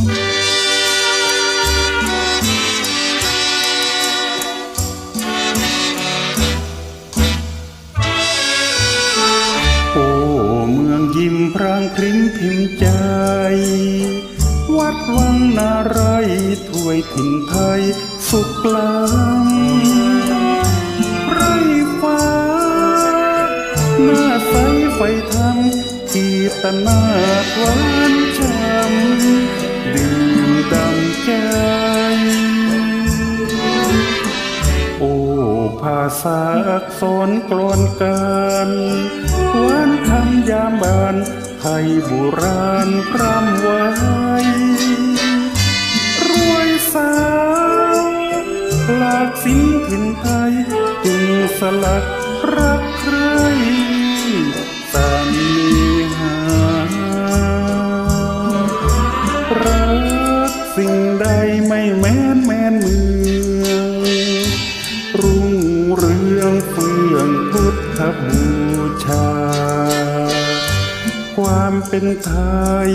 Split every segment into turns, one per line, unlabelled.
โอ้เมืองยิ้มพรางพริ้มพิมพ์ใจ วัดวังนาไรถวยถิ่นไทยสุขกลางไรฟ้า หน้าใสไฟทำกีตนาหวานช้ำ ภาษาอักษรกลอนกันหวานคำยามบานไทยโบราณพร่ำไว้รวยสาวหลากสินถิ่นไทยจึงสลักรักใครสันนิหารักสิ่งใดไม่แม้นแม้นมือ เรืองเฟื่องพุทธบูชา ความเป็นไทย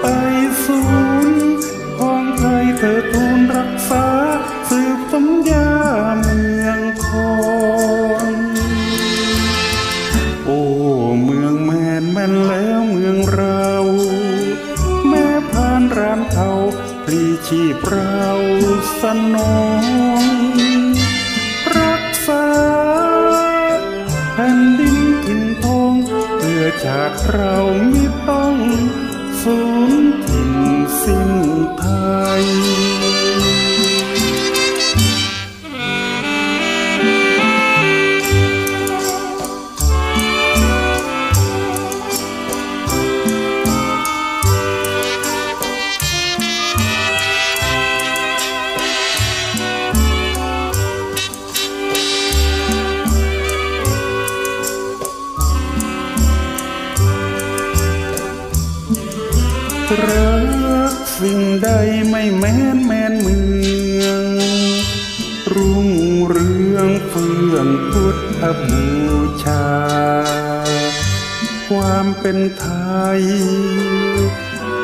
ไปศูนย์ของไทยเธอทูลรักษา สืบสมยาเมืองคอนโอ้เมืองแมนแม่นแล้วเมืองเรา แม่ผ่านรามเทาพลีชีพเราสนอง รักษาแผ่นดินถิ่นทองเพื่อจากเราไม่ต้องสูญถิ่น รักสิ่งใดไม่แม้นแมนเมือง รุ่งเรืองเฟื่องพุทธบูชา ความเป็นไทย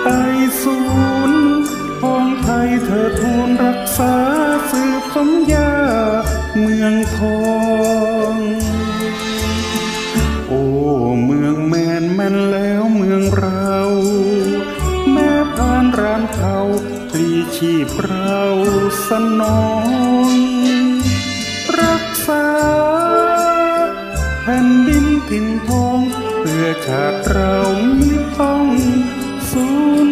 ไปศูนย์ของไทยเธอทูลรักษาสืบสัมยาเมืองทอง ชีพเราสนองรักษาแผ่นดินถิ่นทอง เพื่อชาติเราไม่ต้องสูญ